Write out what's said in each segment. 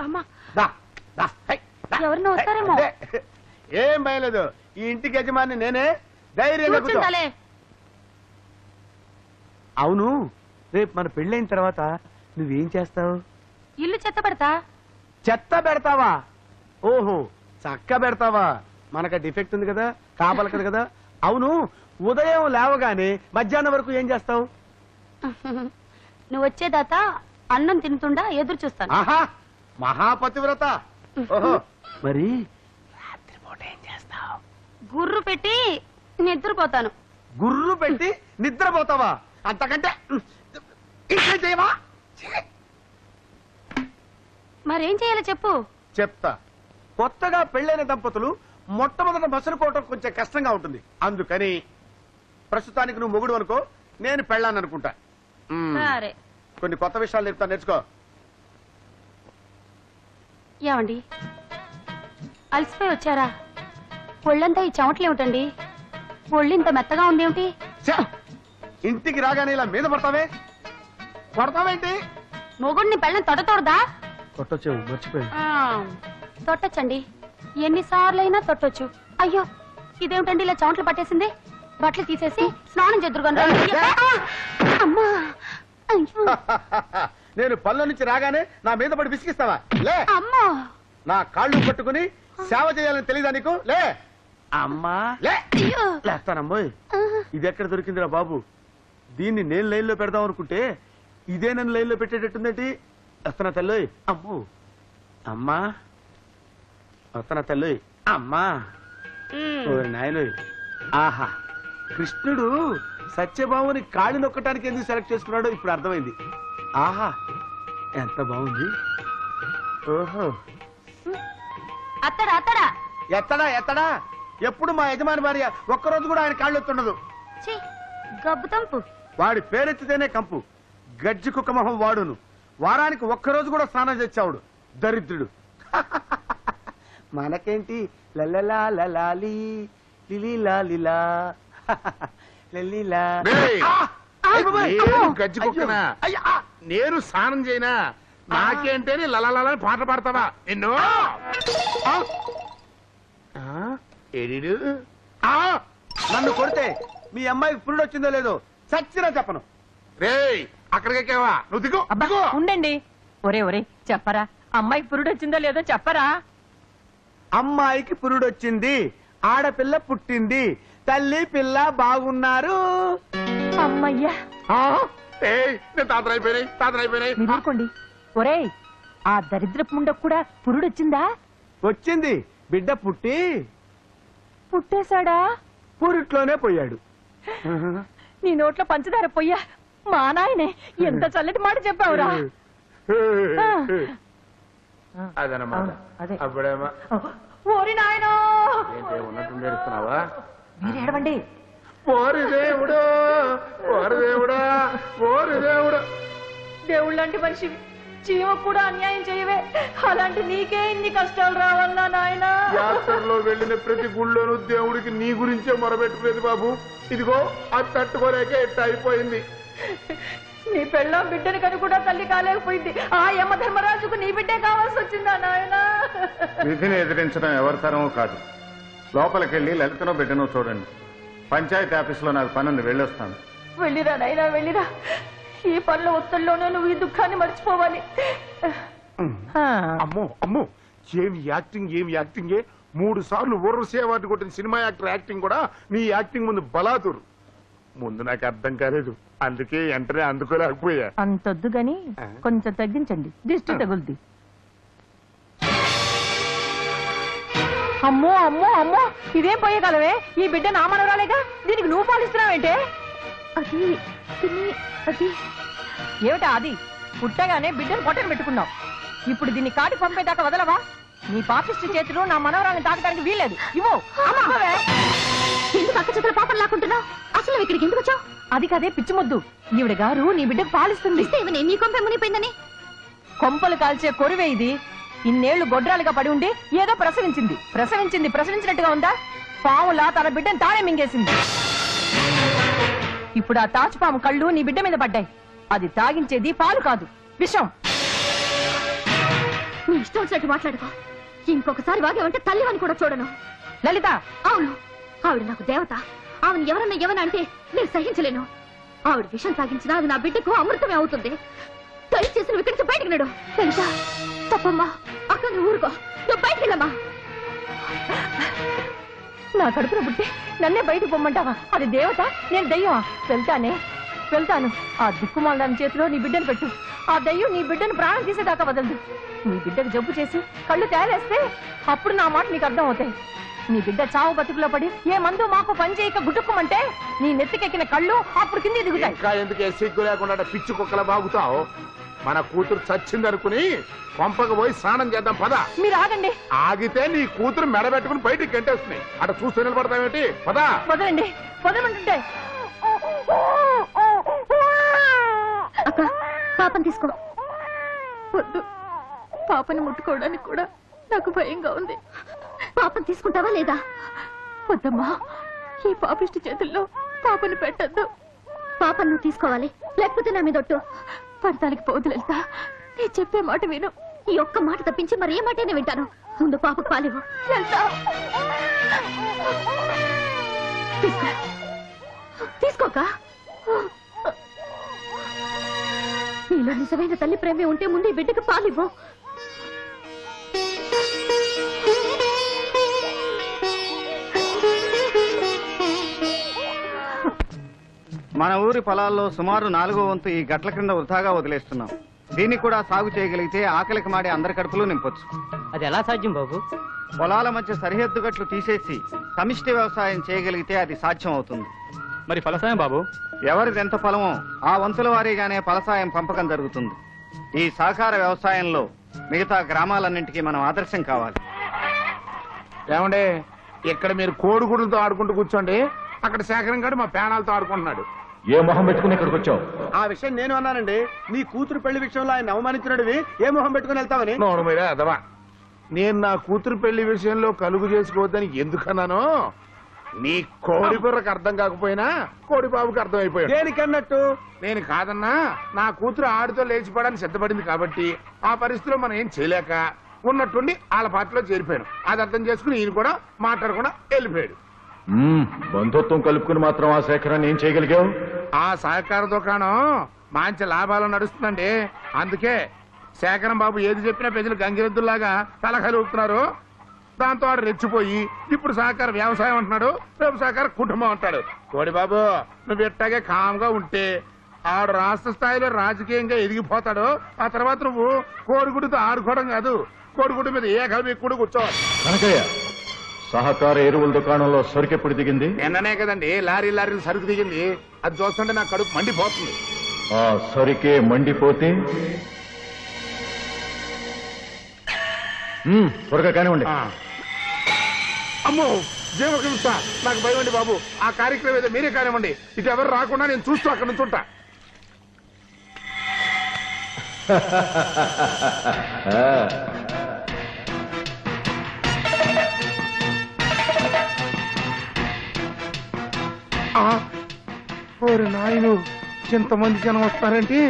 అమ్మా. దా, దా, హై, దా, ఎవరినో హై, వస్తారేమో. అదే. ఏం భయలేదు ఈ ఇంటికి యజమాని నేనే ధైర్యంగా కూర్చో. అవును రేపు మన పెళ్ళైన తర్వాత నువ్వేం చేస్తావు? ఇల్లు చెత్త పెడతా. చెత్త పెడతావా? ఓహో చక్క పెడతావా? మనకు డిఫెక్ట్ ఉంది కదా కాపలకదు కదా. అవును ఉదయం లేవగానే మధ్యాహ్నం వరకు ఏం చేస్తావు? నువ్వు వచ్చేదాకా అన్నం తింటుండా ఎదురు చూస్తాను. ఆహా మహాపతివ్రత. ఓహో. మరి? రాత్రిపూట ఏం చేస్తావు? గుర్రు పెట్టి నిద్రపోతాను. గుర్రు పెట్టి నిద్రపోతావా? అంతకంటే ఇంకా చేయవా? మరేం చేయాలో చెప్పు. చెప్తా. కొత్తగా పెళ్ళైన దంపతులు మొట్టమొదట మసులుకోవటం కొంచెం కష్టంగా ఉంటుంది. అందుకని ప్రస్తుతానికి నువ్వు మొగుడు అనుకో నేను పెళ్ళాను అనుకుంటా కొన్ని కొత్త విషయాలు చెప్తా నేర్చుకో. ఏమండి? అలసిపోయి వచ్చారా? ఒళ్ళంతా ఈ చెమటలు ఏమిటండి ఒళ్ళు ఇంత మెత్తగా ఉందేమిటి! ఇంటికి రాగానే ఇలా మీద పడతావే? పడతావేంటి? మొగుడిని పెళ్ళని తొడతోడదా కొట్టొచ్చావు మర్చిపోయాను. ఆ, తొట్టొచ్చండి. ఎన్నిసార్లైనా తొట్టొచ్చు. అయ్యో ఇదేమిటండి ఇలా చెమటలు పట్టేసింది? బట్టలు తీసేసి స్నానం. ఆ, అమ్మా! అయ్యో! నేను పళ్ళ నుంచి రాగానే నా మీద పడి విసిగిస్తావా? లే! అమ్మా! నా కాళ్ళు పట్టుకుని సేవ చేయాలని తెలియదా నీకు? లే! అమ్మా! లే! అయ్యో! లేస్తానమ్మోయ్ ఇది ఎక్కడ దొరికిందిరా బాబు? దీన్ని నేను లైన్లో పెడదాం అనుకుంటే ఇదే నన్ను లైన్లో పెట్టేటట్టుందేంటి? వస్తున్నా తల్లోయ్ అమ్ము! అమ్మా! వస్తున్నా తల్లోయ్ అమ్మా! నాయనోయ్. ఆహా! కృష్ణుడు సత్యభామని కాళ్ళు నొక్కటానికి ఎందుకు సెలెక్ట్ చేసుకున్నాడో ఇప్పుడు అర్థమైంది. ఆహా ఎంత బాగుంది. ఓహో. అత్తడా అత్తడా? ఎత్తడా ఎత్తడా? ఎప్పుడు మా యజమాని భార్య ఒక్కరోజు కూడా ఆయన కాళ్ళు ఎత్తుండదు ఛీ గబ్బు తంపు. వాడి పేరెత్తితేనే కంపు. గజ్జి కుక్క మొహం వాడును. వారానికి ఒక్కరోజు కూడా స్నానం చేసావుడు. దరిద్రుడు. మనకేంటి? లలలా లలాలి లిలీలా లిలా. లలిలా! గజ్జి కుక్కనా? నేను స్నానం చేయనా? నాకేంటని లలలల పాట పాడతావా? నిన్ను? ఎడిడు! నన్ను కొడితే మీ అమ్మాయికి పురుడు వచ్చిందో లేదో చచ్చినా చెప్పను. రేయ్ అక్కడికెక్కావా నువ్వు దిగు అబ్బా దిగు. ఉండండి. ఒరే ఒరే చెప్పరా? అమ్మాయికి పురుడు వచ్చిందో లేదో చెప్పరా? అమ్మాయికి పురుడొచ్చింది ఆడపిల్ల పుట్టింది తల్లి పిల్ల బాగున్నారు. అమ్మయ్యా. నేను తాతలు అయిపోయినాయి తాతలు అయిపోయినాయి మీరు ఊరుకోండి. ఒరే ఆ దరిద్రపు ముండకు కూడా పురుడు వచ్చిందా. వచ్చింది బిడ్డ పుట్టి పుట్టేశాడా? పురిట్లోనే పోయాడు. నీ నోట్లో పంచదార పొయ్యా మా నాయనే. ఎంత చల్లటి మాట చెప్పావురా. అదనమాట అదే. అప్పుడేమో. ఓరి నాయనో! ఏంటి ఉన్నట్టు ఏడుస్తున్నావా? మీరు ఏడవండి ఓరి దేవుడు! ఓరి దేవుడా ఓరి దేవుడు దేవుళ్ళంటి మనిషివి చీమ కూడా అన్యాయం చేయవే. అలాంటి నీకే ఇన్ని కష్టాలు రావాలా నాయనా? యాత్రలో వెళ్ళిన ప్రతి గుళ్ళోనూ దేవుడికి నీ గురించే మొరబెట్టుకునేది బాబు. ఇదిగో అది తట్టుకోలేక ఎట్ట అయిపోయింది. నీ పెళ్ళం బిడ్డని కను కూడా తల్లి కాలేకపోయింది. ఆ యమ ధర్మరాజుకు నీ బిడ్డే కావాల్సి వచ్చిందా నాయనా? విధిని ఎదిరించడం ఎవరి తరమూ కాదు. లోపలికెళ్ళి లలితనో బిడ్డనో చూడండి. పంచాయతీ ఆఫీసులో నాకు పనుంది వెళ్ళొస్తాను. వెళ్ళిరా నాయనా వెళ్ళిరా. ఈ పనుల ఒత్తిడిలోనే నువ్వు ఈ దుఃఖాన్ని మర్చిపోవాలి. అమ్మో అమ్మో. ఏమి యాక్టింగ్ ఏమి యాక్టింగే మూడు సార్లు ఊర్వశీ అవార్డు కొట్టిన సినిమా యాక్టర్ యాక్టింగ్ కూడా నీ యాక్టింగ్ ముందు బలాదురు ముందు నాకు అర్థం కాలేదు. అందుకే వెంటనే అందుకోలేకపోయా. అంతొద్దు గాని కొంచెం తగ్గించండి. దిష్టి తగులుద్ది. అమ్మో అమ్మో అమ్మో. ఇదేం పోయగలవే ఈ బిడ్డ నా మనవరాలేగా? దీనికి నువ్వు పాలిస్తున్నావేంటే? అది అది. ఏమిటా అది? పుట్టగానే బిడ్డను పొట్టను పెట్టుకున్నావు. ఇప్పుడు దీన్ని కాటి పంపేదాకా వదలవా? నీ పాపిష్టి చేతులు నా మనవరాలను తాకడానికి వీల్లేదు. అమ్మవే. ఎందుకు అక్క చేతుల పాపం లాక్కుంటున్నావు? అసలు ఇక్కడికి ఎందుకు వచ్చావు? అది కదే పిచ్చిమొద్దు. ఈవిడ గారు నీ బిడ్డకు పాలిస్తుంది. నీ కొంప మునిపోయిందని? కొంపలు కాల్చే కొరువే ఇది. ఇన్నేళ్ళు గొడ్రాలుగా పడి ఉండి ఏదో ప్రసవించింది. ప్రసవించింది ప్రసవించినట్టుగా ఉందా? పాములా తన బిడ్డను తానే మింగేసింది. ఇప్పుడు ఆ తాచుపాము కళ్ళు నీ బిడ్డ మీద పడ్డాయి. అది తాగించేది పాలు కాదు విషం. నీ ఇష్టం వచ్చినట్టు మాట్లాడుకో. ఇంకొకసారి వాగేవంటే తల్లివని కూడా చూడను. లలిత! అవును. ఆవిడ నాకు దేవత. ఆవిడ ఎవరన్నా ఎవరన్నా అంటే నేను సహించలేను. ఆవిడ విషం సాగించినా అది నా బిడ్డకు అమృతమే అవుతుంది. దయచేసి ఇక్కడి నుంచి బయటికి నడు. తెలుసా తప్పమ్మా. అక్క నువ్వు ఊరుకో. నువ్వు బయటికి వెళ్ళమ్మా. నా కడుపున పుట్టి నన్నే బయటకు పొమ్మంటావా? అది దేవత నేను దయ్యమా? వెళ్తానే వెళ్తాను. ఆ దిక్కుమాల దాని చేతిలో నీ బిడ్డను పెట్టు. ఆ దయ్యం నీ బిడ్డను ప్రాణం తీసేదాకా వదలదు. నీ బిడ్డకు జబ్బు చేసి కళ్ళు తేలేస్తే అప్పుడు నా మాట నీకు అర్థం అవుతాయి నీ బిడ్డ చావు బతుకులో పడి ఏ మందు మాకు పని చేయక గుట్టుకోమంటే నీ నెత్తికెక్కిన కళ్ళు అప్పుడు కింద దిగుతాయి. ఇంకా ఎందుకే సిగ్గు లేకుండా పిచ్చి కుక్కల బాగుతావు? మన కూతురు చచ్చిందనుకుని కొంపకు పోయి స్నానం చేద్దాం పద. మీరు ఆగండి. ఆగితే నీ కూతురు మెడబెట్టుకుని బయటికి గంటేస్తున్నాయి అటు చూస్తూ నిలబడతావేంటి పద. వదలండి. వదలమంటుంటే. అక్క పాపం తీసుకో. వద్దు. పాపని ముట్టుకోవడానికి కూడా నాకు భయంగా ఉంది. పాపం తీసుకుంటావా లేదా? వద్దమ్మా. ఈ పాపిష్టి చేతుల్లో పాపని పెట్టద్దు. పాపను తీసుకోవాలి. లేకపోతే నా మీద ఒట్టు. పడతానికి పోదు లలిత. నేను చెప్పే మాట విను. ఈ ఒక్క మాట తప్పించి మరి ఏ మాటైనా వింటాను. ముందు పాపకు పాలేవు. లలిత. తీసుకోక. నీలో నిజమైన తల్లి ప్రేమే ఉంటే ముందు ఈ బిడ్డకు పాలివ్వు. మన ఊరి పొలాల్లో సుమారు నాలుగో వంతు ఈ గట్ల క్రింద వృధాగా వదిలేస్తున్నాం. దీన్ని కూడా సాగు చేయగలిగితే ఆకలికి మాడే అందరి కడుపులు నింపొచ్చు. అది ఎలా సాధ్యం బాబు? పొలాల మధ్య సరిహద్దు గట్లు తీసేసి సమిష్టి వ్యవసాయం చేయగలిగితే అది సాధ్యం అవుతుంది. మరి ఫలసాయం బాబు? ఎవరిది ఎంత పొలమో ఆ వంతుల వారీగానే ఫలసాయం పంపకం జరుగుతుంది. ఈ సహకార వ్యవసాయంలో మిగతా గ్రామాలన్నింటికీ మనం ఆదర్శం కావాలి. ఏమండే ఇక్కడ మీరు కోడిగుడులతో ఆడుకుంటూ కూర్చోండి. అక్కడ శేఖరం గారు మా పేనాలతో ఆడుకుంటున్నాడు. ఏ మొహం పెట్టుకుని ఇక్కడికి వచ్చావు? ఆ విషయం నేను అన్నానండి. నీ కూతురు పెళ్ళి విషయంలో ఆయన అవమానించినడివి. ఏ మొహం పెట్టుకుని నోడు మీరే అదవా. నేను నా కూతురు పెళ్ళి విషయంలో కలుగు చేసుకోవద్దని ఎందుకన్నానో? నీ కోడి బుర్రకు అర్థం కాకపోయినా కోడి బాబుకి అర్థం అయిపోయాడు దేనికన్నట్టు? నేను కాదన్నా నా కూతురు ఆడితో లేచిపోవడానికి సిద్ధపడింది కాబట్టి ఆ పరిస్థితిలో మనం ఏం చేయలేక ఉన్నట్టుండి వాళ్ళ పార్టీలో చేరిపోయాను. అది అర్థం చేసుకుని ఈయన కూడా మాట్లాడకుండా వెళ్ళిపోయాడు. బంధుత్వం కలుపుకుని మాత్రం ఆ సేకరణ ఏం చేయగలిగావు? ఆ సహకార దుకాణం మంచి లాభాలు నడుస్తుందండి. అందుకే శేఖరం బాబు ఏది చెప్పినా ప్రజలు గంగిరెద్దుల్లాగా తలకాయలు ఊపుతున్నారు దాంతో వాడు రెచ్చిపోయి ఇప్పుడు సహకార వ్యవసాయం అంటున్నాడు రేపు సహకార కుటుంబం అంటాడు. కోడి బాబు నువ్వు ఇట్టాగే కామ్గా ఉంటే ఆడు రాష్ట్ర స్థాయిలో రాజకీయంగా ఎదిగిపోతాడు. ఆ తర్వాత నువ్వు కోడిగుడితో ఆడుకోవడం కాదు కోడిగుడి మీద ఏ కలిపి కూడా కూర్చోవాలి సహకార ఎరువుల దుకాణంలో సరుకెప్పుడు దిగింది? నిన్ననే కదండి లారీ లారీలు సరుకు దిగింది. అది చూస్తుంటే నా కడుపు మండిపోతుంది. ఆ సరికే మండిపోతే? మ్మ్, త్వరగా కానివ్వండి. అమ్మో జీవహింస నాకు భయం అండి బాబు. ఆ కార్యక్రమం ఏదో మీరే కానివ్వండి. ఇటు ఎవరు రాకుండా నేను చూస్తూ అక్కడ నుంచి ఉంటా. ఓరి నాయను ఇంతమంది జనం వస్తారంటే?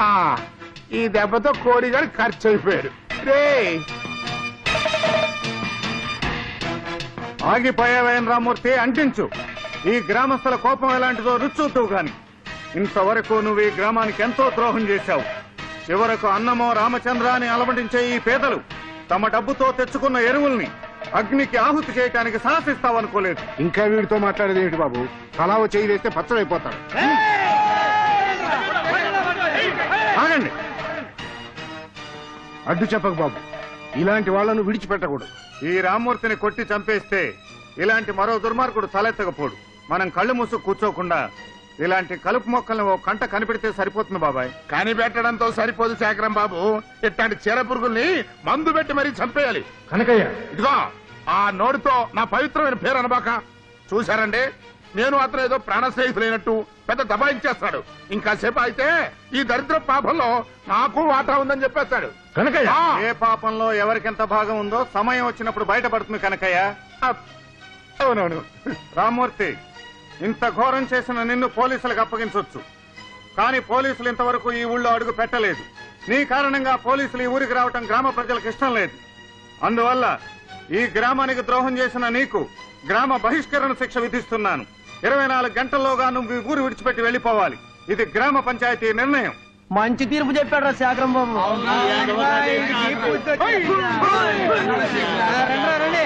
ఆ ఈ దెబ్బతో కోడిగాడు ఖర్చు అయిపోయాడు రే! ఆగిపోయావైన రామూర్తి అంటించు. ఈ గ్రామస్తుల కోపం ఎలాంటిదో రుచూతువు గాని. ఇంతవరకు నువ్వు ఈ గ్రామానికి ఎంతో ద్రోహం చేశావు. చివరకు అన్నమో రామచంద్ర అని అలమటించే ఈ పేదలు తమ డబ్బుతో తెచ్చుకున్న ఎరువుల్ని అగ్నికి ఆహుతి చేయటానికి సాహసిస్తావనుకోలేదు. ఇంకా వీడితో మాట్లాడేది ఏంటి బాబు? ఓ చేయి వేస్తే పచ్చడైపోతాడు ఆగండి. అడ్డు చెప్పకు బాబు. ఇలాంటి వాళ్ళను విడిచిపెట్టకూడదు. ఈ రామ్మూర్తిని కొట్టి చంపేస్తే ఇలాంటి మరో దుర్మార్గుడు తలెత్తకపోడు. మనం కళ్ళు మూసు కూర్చోకుండా ఇలాంటి కలుపు మొక్కల్ని ఓ కంట కనిపెడితే సరిపోతుంది బాబాయ్. కనిపెట్టడంతో సరిపోదు శేఖరం బాబు. ఇట్లాంటి చీర పురుగుల్ని మందు పెట్టి మరీ చంపేయాలి. కనకయ్య. ఇదిగో. ఆ నోటితో నా పవిత్రమైన పేరు అనబాక. చూశారండి? నేను అతను ఏదో ప్రాణ స్నేహితులైనట్టు పెద్ద దబాయించేస్తాడు ఇంకా సేపు అయితే ఈ దరిద్ర పాపంలో నాకు వాటా ఉందని చెప్పేస్తాడు. కనకయ్య! ఆ, ఏ పాపంలో ఎవరికెంత భాగం ఉందో సమయం వచ్చినప్పుడు బయటపడుతుంది కనకయ్య. అవునవును. రామ్మూర్తి ఇంత ఘోరం చేసిన నిన్ను పోలీసులకు అప్పగించవచ్చు కానీ పోలీసులు ఇంతవరకు ఈ ఊళ్ళో అడుగు పెట్టలేదు. నీ కారణంగా పోలీసులు ఈ ఊరికి రావటం గ్రామ ప్రజలకు ఇష్టం లేదు. అందువల్ల ఈ గ్రామానికి ద్రోహం చేసిన నీకు గ్రామ బహిష్కరణ శిక్ష విధిస్తున్నాను ఇరవై నాలుగు గంటల్లోగా నువ్వు ఊరు విడిచిపెట్టి వెళ్ళిపోవాలి ఇది గ్రామ పంచాయతీ నిర్ణయం మంచి తీర్పు చెప్పాడు రా శాకరం బాబు రండి.